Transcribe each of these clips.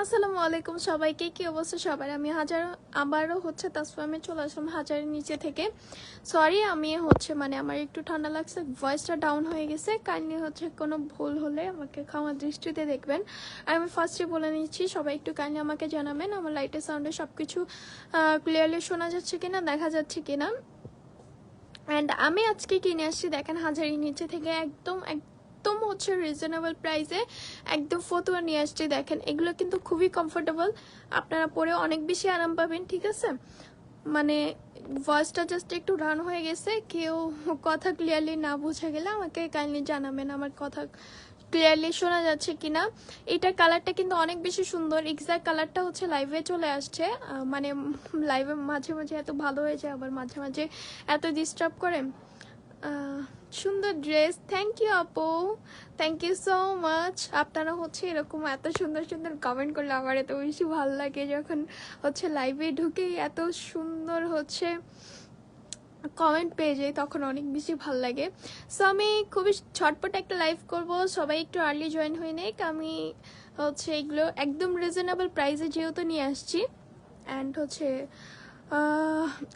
আসসালামু আলাইকুম সবাইকে, কি অবস্থা সবার? আমি হাজার, আবারও হচ্ছে তাসফামে চলে আসলাম হাজারের নিচে থেকে। সরি আমি হচ্ছে মানে আমার একটু ঠান্ডা লাগছে ভয়েসটা ডাউন হয়ে গেছে। কাইন্ডলি হচ্ছে কোনো ভুল হলে আমাকে ক্ষমা দৃষ্টিতে দেখবেন। আর আমি ফার্স্টে বলে নিচ্ছি, সবাই একটু কাইন্ডলি আমাকে জানাবেন, আমার লাইটের সাউন্ডে সব কিছু ক্লিয়ারলি শোনা যাচ্ছে কিনা, দেখা যাচ্ছে কিনা। অ্যান্ড আমি আজকে কিনে আসছি, দেখেন হাজারি নিচে থেকে একদম একদম হচ্ছে রিজনেবল প্রাইসে একদম ফতুয়া নিয়ে আসছি। দেখেন, এগুলো কিন্তু খুবই কমফোর্টেবল আপনারা পরে অনেক বেশি আরাম পাবেন, ঠিক আছে? মানে ভয়েসটা জাস্ট একটু রান হয়ে গেছে। কেউ কথা ক্লিয়ারলি না বোঝা গেলে আমাকে কাইন্ডলি জানাবেন আমার কথা ক্লিয়ারলি শোনা যাচ্ছে কিনা। এটা কালারটা কিন্তু অনেক বেশি সুন্দর। এক্সাক্ট কালারটা হচ্ছে লাইভে চলে আসছে। মানে লাইভে মাঝে মাঝে এত ভালো হয়ে যায়, আবার মাঝে মাঝে এত ডিস্টার্ব করে। সুন্দর ড্রেস। থ্যাংক ইউ আপু। থ্যাংক ইউ সো মাচ আপনারা হচ্ছে এরকম এত সুন্দর সুন্দর কমেন্ট করলে আমার এত বেশি ভালো লাগে যখন হচ্ছে লাইভে ঢুকেই এত সুন্দর হচ্ছে কমেন্ট পেয়ে যাই, তখন অনেক বেশি ভালো লাগে। সো আমি খুবই ছটপট একটা লাইভ করব। সবাই একটু আর্লি জয়েন হয়ে নেক। আমি হচ্ছে এগুলো একদম রিজনেবল প্রাইসে যেহেতু নিয়ে আসছি। অ্যান্ড হচ্ছে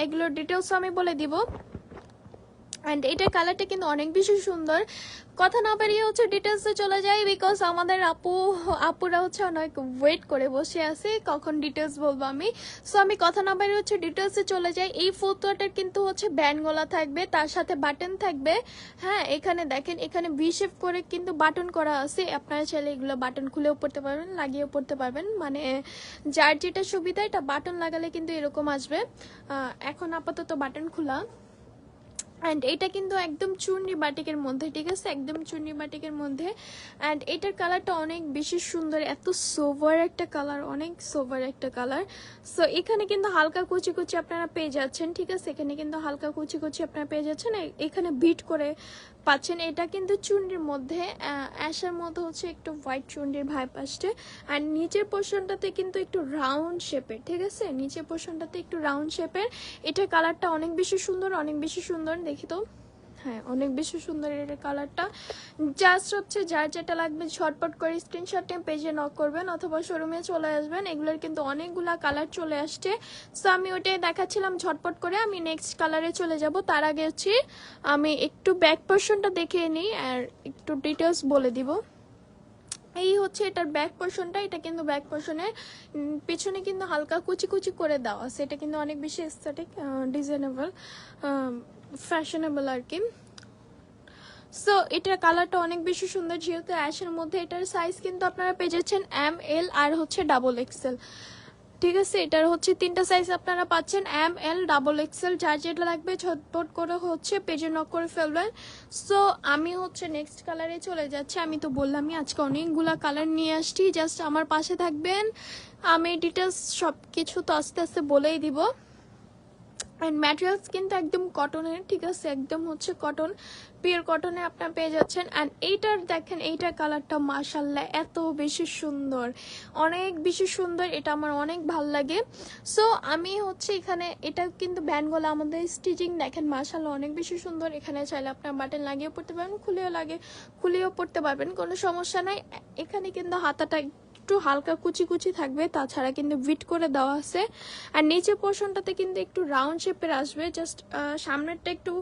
এগুলোর ডিটেলস আমি বলে দিব। অ্যান্ড এটার কালারটা কিন্তু অনেক বেশি সুন্দর। কথা না পারিয়ে হচ্ছে ডিটেলসে চলে যাই বিকজ আমাদের আপু, আপুরা হচ্ছে অনেক ওয়েট করে বসে আছে, কখন ডিটেলস বলব আমি। সো আমি কথা না পারিয়ে হচ্ছে ডিটেলসে চলে যাই। এই ফতুয়াটার কিন্তু হচ্ছে ব্যান্ড গলা থাকবে, তার সাথে বাটন থাকবে। হ্যাঁ এখানে দেখেন, এখানে ভি শেপ করে কিন্তু বাটন করা আছে। আপনারা চাইলে এগুলো বাটন খুলেও পড়তে পারবেন, লাগিয়েও পড়তে পারবেন। মানে যার যেটা সুবিধা, এটা বাটন লাগালে কিন্তু এরকম আসবে। এখন আপাতত বাটন খোলা। অ্যান্ড এটা কিন্তু একদম চুনরি বাটিকের মধ্যে, ঠিক আছে? একদম চুনরি বাটিকের মধ্যে। অ্যান্ড এটার কালারটা অনেক বেশি সুন্দর, এত সোভার একটা কালার অনেক সোভার একটা কালার সো এখানে কিন্তু হালকা কুচি কুচি আপনারা পেয়ে যাচ্ছেন, ঠিক আছে? এখানে কিন্তু হালকা কুচি কুচি আপনারা পেয়ে যাচ্ছেন। এখানে বিট করে পাচ্ছেন। এটা কিন্তু চুনরির মধ্যে অ্যাশের মধ্যে হচ্ছে একটু হোয়াইট চুনরির ভাইপ আসছে। আর নিচের পোর্শনটাতে কিন্তু একটু রাউন্ড শেপের ঠিক আছে? নিচের পোর্শনটাতে একটু রাউন্ড শেপের এটার কালারটা অনেক বেশি সুন্দর, অনেক বেশি সুন্দর। দেখি তো। হ্যাঁ অনেক বেশি সুন্দর এর কালারটা জাস্ট হচ্ছে যার যেটা লাগবে ঝটপট করে স্ক্রিনশট নিয়ে পেজে নক করবেন অথবা শোরুমে চলে আসবেন। এগুলোর কিন্তু অনেকগুলা কালার চলে আসছে। সো আমি ওটাই দেখাচ্ছিলাম ঝটপট করে। আমি নেক্সট কালারে চলে যাব। তার আগে হচ্ছে আমি একটু ব্যাক পোর্শনটা দেখে নিই আর একটু ডিটেলস বলে দিব। এই হচ্ছে এটার ব্যাক পোর্শনটা এটা কিন্তু ব্যাক পোর্শনের পিছনে কিন্তু হালকা কুচি কুচি করে দেওয়া এটা কিন্তু অনেক বেশি এস্থেটিক ডিজাইনেবল ফ্যাশনেবল আর কি সো এটার কালারটা অনেক বেশি সুন্দর, যেহেতু অ্যাশের মধ্যে এটার সাইজ কিন্তু আপনারা পেয়ে যাচ্ছেন এম এল আর হচ্ছে ডাবল এক্সেল ঠিক আছে? এটার হচ্ছে তিনটা সাইজ আপনারা পাচ্ছেন এম এল ডাবল এক্সেল যার যেটা লাগবে ছটপট করে হচ্ছে পেজে নক করে ফেলবেন। সো আমি হচ্ছে নেক্সট কালারে চলে যাচ্ছি। আমি তো বললামই আজকে অনেকগুলা কালার নিয়ে আসছি জাস্ট আমার পাশে থাকবেন। আমি ডিটেলস সব কিছু তো আস্তে আস্তে বলেই দিব। অ্যান্ড ম্যাটেরিয়ালস কিন্তু একদম কটনের ঠিক আছে? একদম হচ্ছে কটন পিওর কটনে আপনার পেয়ে যাচ্ছেন। অ্যান্ড এইটার দেখেন, এইটার কালারটা মাশাল্লাহ এত বেশি সুন্দর। অনেক বেশি সুন্দর, এটা আমার অনেক ভালো লাগে। সো আমি হচ্ছে এখানে, এটা কিন্তু ব্যান্ডগুলো আমাদের স্টিচিং দেখেন মাশাল্লাহ অনেক বেশি সুন্দর। এখানে চাইলে আপনার বাটন লাগিয়েও পড়তে পারবেন, খুলেও লাগে, খুলেও পড়তে পারবেন, কোনো সমস্যা নাই। এখানে কিন্তু হাতাটা একটু হালকা কুচি কুচি থাকবে, তাছাড়া কিন্তু ভিট করে দেওয়া আছে। আর নিচে পোর্শনটাতে কিন্তু একটু রাউন্ড শেপের আসবে, জাস্ট সামনেরটা একটু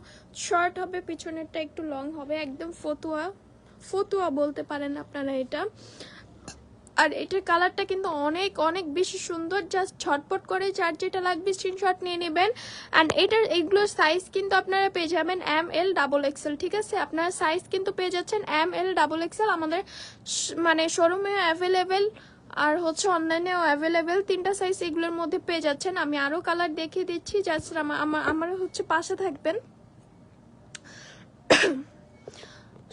শর্ট হবে, পিছনেরটা একটু লং হবে, একদম ফতুয়া ফতুয়া বলতে পারেন আপনারা এটা। আর এটার কালারটা কিন্তু অনেক অনেক বেশি সুন্দর। জাস্ট ছটপট করে যার যেটা লাগবে স্ক্রিনশট নিয়ে নেবেন। অ্যান্ড এটার এইগুলোর সাইজ কিন্তু আপনারা পেয়ে যাবেন এম এল ডাবল এক্সেল ঠিক আছে? আপনারা সাইজ কিন্তু পেয়ে যাচ্ছেন এম এল ডাবল এক্সেল আমাদের মানে শোরুমে অ্যাভেলেবেল আর হচ্ছে অনলাইনেও অ্যাভেলেবেল তিনটা সাইজ এগুলোর মধ্যে পেয়ে যাচ্ছেন। আমি আরও কালার দেখিয়ে দিচ্ছি। জাস্ট আমার আমার হচ্ছে পাশে থাকবেন।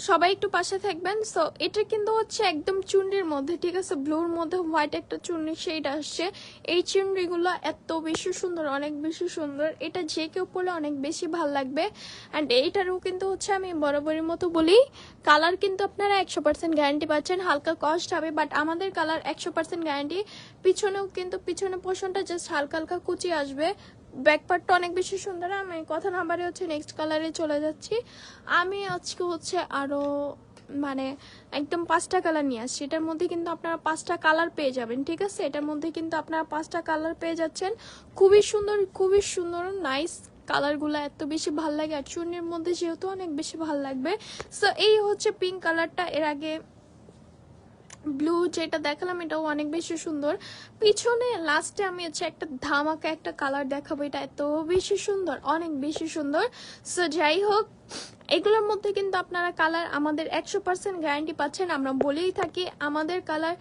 সবাই একটু পাশে থাকবেন। সো এটা কিন্তু হচ্ছে একদম চুনরির মধ্যে, ঠিক আছে? ব্লুর মধ্যে হোয়াইট একটা চুনরি শেড আসছে। এই চুনরিগুলো এত বেশি সুন্দর, অনেক বেশি সুন্দর। এটা যে কেউ পরলে অনেক বেশি ভালো লাগবে। অ্যান্ড এইটারও কিন্তু হচ্ছে আমি বরাবরের মতো বলি কালার কিন্তু আপনারা একশো পার্সেন্ট গ্যারান্টি পাচ্ছেন। হালকা কস্ট হবে বাট আমাদের কালার একশো পার্সেন্ট গ্যারান্টি পিছনেও কিন্তু, পিছনে পোষণটা জাস্ট হালকা হালকা কুচি আসবে। ব্যাক পার্টটা অনেক বেশি সুন্দর। আমি কথা না বারে হচ্ছে নেক্সট কালারে চলে যাচ্ছি। আমি আজকে হচ্ছে আরও মানে একদম পাঁচটা কালার নিয়ে আসছি। এটার মধ্যে কিন্তু আপনারা পাঁচটা কালার পেয়ে যাবেন, ঠিক আছে? এটার মধ্যে কিন্তু আপনারা পাঁচটা কালার পেয়ে যাচ্ছেন। খুবই সুন্দর খুবই সুন্দর নাইস কালারগুলো এত বেশি ভালো লাগে। আর চুন্নির মধ্যে যেহেতু অনেক বেশি ভালো লাগবে। সো এই হচ্ছে পিঙ্ক কালারটা এর আগে ব্লু যেটা দেখালাম, এটাও অনেক বেশি সুন্দর। পিছনে লাস্টে আমি হচ্ছে একটা ধামাকা একটা কালার দেখাবো, এটা এত বেশি সুন্দর, অনেক বেশি সুন্দর। সো যাই হোক, এগুলোর মধ্যে কিন্তু আপনারা কালার আমাদের একশো পার্সেন্ট গ্যারান্টি পাচ্ছেন, আমরা বলেই থাকি, আমাদের কালার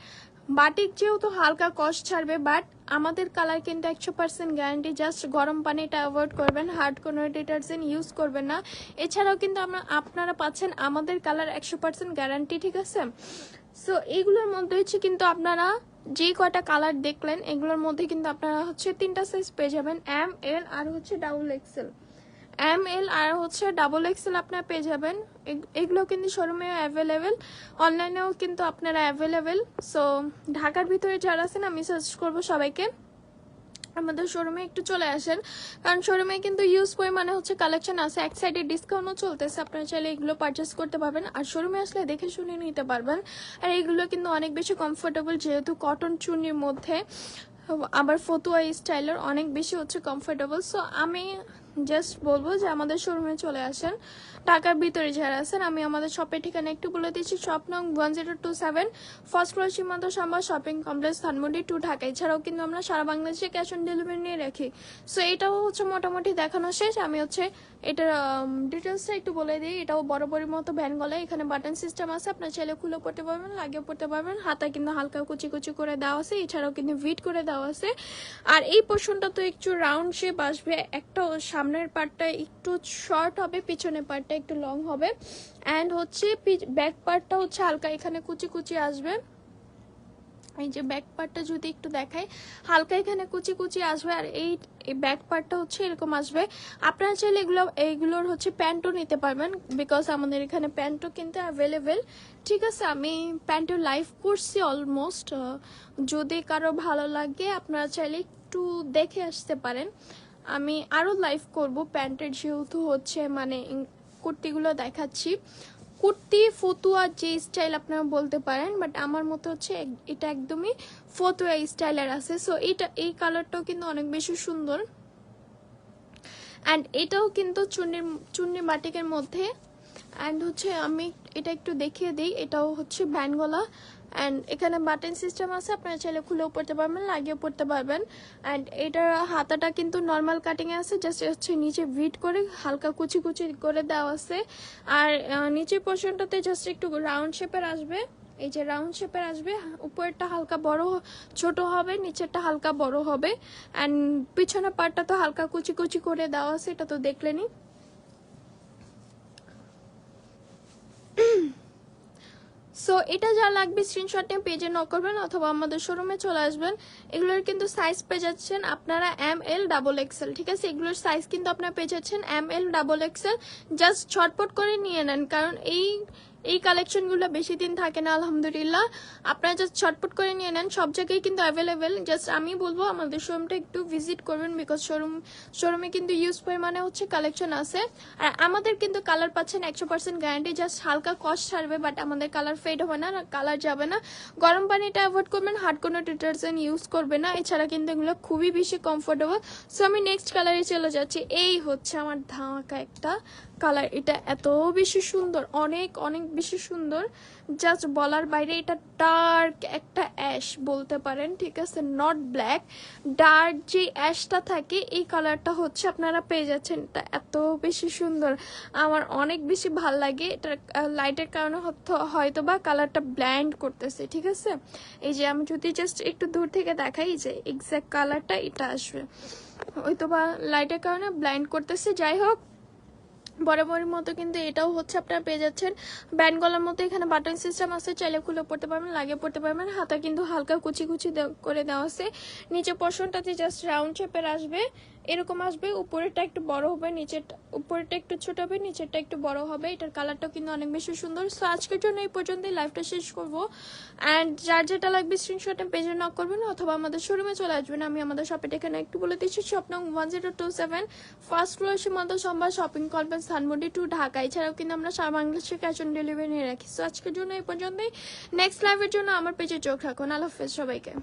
বাটিক যেহেতু হালকা কষ্ট ছাড়বে বাট আমাদের কালার কিন্তু একশো পার্সেন্ট গ্যারান্টি জাস্ট গরম পানিটা অ্যাভয়েড করবেন হার্ড কোনো ডিটারজেন্ট ইউজ করবেন না। এছাড়াও কিন্তু আমরা, আপনারা পাচ্ছেন আমাদের কালার একশো পার্সেন্ট গ্যারান্টি ঠিক আছে? সো এইগুলোর মধ্যে হচ্ছে কিন্তু আপনারা যে কয়টা কালার দেখলেন, এগুলোর মধ্যে কিন্তু আপনারা হচ্ছে তিনটা সাইজ পেয়ে যাবেন। এম এল আর হচ্ছে double XL M L R হচ্ছে ডাবল এক্সেল আপনারা পেয়ে যাবেন। এগ- এগুলো কিন্তু শোরুমে অ্যাভেলেবেল অনলাইনেও কিন্তু আপনারা অ্যাভেলেবেল সো ঢাকার ভিতরে যারা আছেন, আমি সাজেস্ট করব সবাইকে আমাদের শোরুমে একটু চলে আসেন। কারণ শোরুমে কিন্তু ইউজ পরিমাণে হচ্ছে কালেকশন আছে। এক সাইডে ডিসকাউন্টও চলতেছে। আপনারা চাইলে এগুলো পারচেস করতে পারবেন। আর শোরুমে আসলে দেখে শুনে নিতে পারবেন। আর এগুলো কিন্তু অনেক বেশি কমফোর্টেবল যেহেতু কটন চুনির মধ্যে। আবার ফতুয়া স্টাইলের অনেক বেশি হচ্ছে কমফোর্টেবল সো আমি জাস্ট বলব যে আমাদের শোরুমে চলে আসেন। ঢাকার ভিতরে যারা আছেন, আমি আমাদের শপের ঠিকানা একটু বলে দিচ্ছি শপ নং one zero two seven first floor Simanta Sambhar shopping complex Dhanmondi two Dhaka. এছাড়াও কিন্তু আমরা সারা বাংলাদেশে ক্যাশ অন ডেলিভারি নিয়ে রাখি। সো এটাও হচ্ছে মোটামুটি দেখানো শেষ। আমি হচ্ছে এটার ডিটেলসটা একটু বলে দিই। এটাও বরাবরের মতো ভ্যান গলায়। এখানে বাটন সিস্টেম আছে। আপনার ছেলে খুলে পড়তে পারবেন লাগিয়ে পড়তে পারবেন। হাতা কিন্তু হালকা কুচি কুচি করে দেওয়া আছে। এছাড়াও কিন্তু ভিট করে দেওয়া আছে। আর এই পোর্শনটা তো একটু রাউন্ড শেপ আসবে। একটা সামনের পার্টটা একটু শর্ট হবে, পিছনের পার্টটা একটু লং হবে। অ্যান্ড হচ্ছে ব্যাক পার্টটা হচ্ছে হালকা, এখানে কুচি কুচি আসবে। এই যে ব্যাক পার্টটা যদি একটু দেখাই, হালকা এখানে কুচি কুচি আসবে আর এই ব্যাক পার্টটা হচ্ছে এরকম আসবে। আপনারা চাইলে এগুলো এইগুলোর হচ্ছে প্যান্টও নিতে পারবেন বিকজ আমাদের এখানে প্যান্টও কিন্তু অ্যাভেলেবেল ঠিক আছে, আমি প্যান্টও লাইভ করছি অলমোস্ট যদি কারও ভালো লাগে, আপনারা চাইলে একটু দেখে আসতে পারেন। আমি আরও লাইভ করব। প্যান্টের যেহেতু হচ্ছে মানে কুর্তিগুলো দেখাচ্ছি। কুর্তি, ফতুয়া যে স্টাইল আপনারা বলতে পারেন বাট আমার মতো হচ্ছে এটা একদমই ফতুয়া স্টাইলের আছে। সো এটা এই কালারটাও কিন্তু অনেক বেশি সুন্দর। অ্যান্ড এটাও কিন্তু চুন্নির চুন্নি বাটিকের মধ্যে অ্যান্ড হচ্ছে আমি এটা একটু দেখিয়ে দিই, এটাও হচ্ছে ব্যানগলা। অ্যান্ড এখানে বাটন সিস্টেম আছে, আপনারা চাইলে খুলেও পড়তে পারবেন, লাগিয়েও পড়তে পারবেন। অ্যান্ড এটার হাতাটা কিন্তু নর্মাল কাটিংয়ে আছে জাস্ট হচ্ছে নিচে ভিট করে হালকা কুচি কুচি করে দেওয়া আছে। আর নিচের পোর্শনটাতে জাস্ট একটু রাউন্ড শেপের আসবে। এই যে রাউন্ড শেপের আসবে, উপরেরটা হালকা বড়, ছোট হবে, নিচেরটা হালকা বড় হবে। অ্যান্ড পিছনের পার্টটা তো হালকা কুচি কুচি করে দেওয়া আছে, এটা তো দেখলেনি সো এটা যা লাগবে স্ক্রিনশট নিয়ে পেজে নক করবেন অথবা আমাদের শোরুমে চলে আসবেন। এগুলোর কিন্তু সাইজ পেয়ে যাচ্ছেন আপনারা এম এল ডাবল এক্সেল ঠিক আছে? এগুলোর সাইজ কিন্তু আপনারা পেয়ে যাচ্ছেন M L double XL just ছটপট করে নিয়ে নেন, কারণ এই এই কালেকশনগুলো বেশি দিন থাকে না, আলহামদুলিল্লাহ। আপনারা জাস্ট ছটপট করে নিয়ে নেন, সব জায়গায় কিন্তু অ্যাভেলেবেল জাস্ট আমি বলব, আমাদের শোরুমটা একটু ভিজিট করবেন বিকজ শোরুম শোরুমে কিন্তু ইউজ পরিমাণে হচ্ছে কালেকশন আছে। আর আমাদের কিন্তু কালার পাচ্ছেন একশো পার্সেন্ট গ্যারান্টি জাস্ট হালকা কস্ট ছাড়বে বাট আমাদের কালার ফেড হবে না কালার যাবে না। গরম পানিটা অ্যাভয়েড করবেন হার্ড কোনো ডিটারজেন্ট ইউজ করবে না। এছাড়া কিন্তু এগুলো খুবই বেশি কমফোর্টেবল সো আমি নেক্সট কালারে চলে যাচ্ছি। এই হচ্ছে আমার ধামাকা একটা কালার এটা এত বেশি সুন্দর, অনেক অনেক বেশি সুন্দর। জাস্ট বলার বাইরে এটা ডার্ক একটা অ্যাশ বলতে পারেন, ঠিক আছে? নট ব্ল্যাক ডার্ক যে অ্যাশটা থাকে, এই কালারটা হচ্ছে আপনারা পেয়ে যাচ্ছেন। এটা এত বেশি সুন্দর। আমার অনেক বেশি ভালো লাগে। এটা লাইটের কারণে হয়তো- বা কালারটা ব্ল্যান্ড করতেছে, ঠিক আছে? এই যে আমি যদি জাস্ট একটু দূর থেকে দেখাই যে এক্স্যাক্ট কালারটা এটা আসবে। হয়তো বা লাইটের কারণে ব্লাইন্ড করতেছে। যাই হোক বরাবরের মতো কিন্তু এটাও হচ্ছে আপনারা পেয়ে যাচ্ছেন। ব্যান্ড গলার মতো এখানে বাটন সিস্টেম আছে, চাইলে খুলে পড়তে পারবেন, লাগিয়ে পড়তে পারবেন। হাতা কিন্তু হালকা কুচি কুচি করে দেওয়া আছে। নিচে পশনটাতে জাস্ট রাউন্ড শেপের আসবে। এরকম আসবে, উপরেরটা একটু বড় হবে, নিচের, উপরেরটা একটু ছোট হবে, নিচেরটা একটু বড় হবে। এটার কালারটাও কিন্তু অনেক বেশি সুন্দর। সো আজকের জন্য এই পর্যন্তই। লাইভটা শেষ করব। অ্যান্ড যার যেটা লাগবে স্ক্রিনশটে পেজে নক করবেন অথবা আমাদের শোরুমে চলে আসবেন। আমি আমাদের শপের এখানে একটু বলে দিচ্ছি। শপ নং one zero two seven first floor Simanta Sambhar shopping complex Dhanmondi two Dhaka. এছাড়াও কিন্তু আমরা সারা বাংলাদেশে ক্যাশ অন ডেলিভারি নিয়ে রাখি। সো আজকের জন্য এই পর্যন্তই। নেক্সট লাইভের জন্য আমার পেজে চোখ রাখুন। আল্লাহ হাফেজ সবাইকে।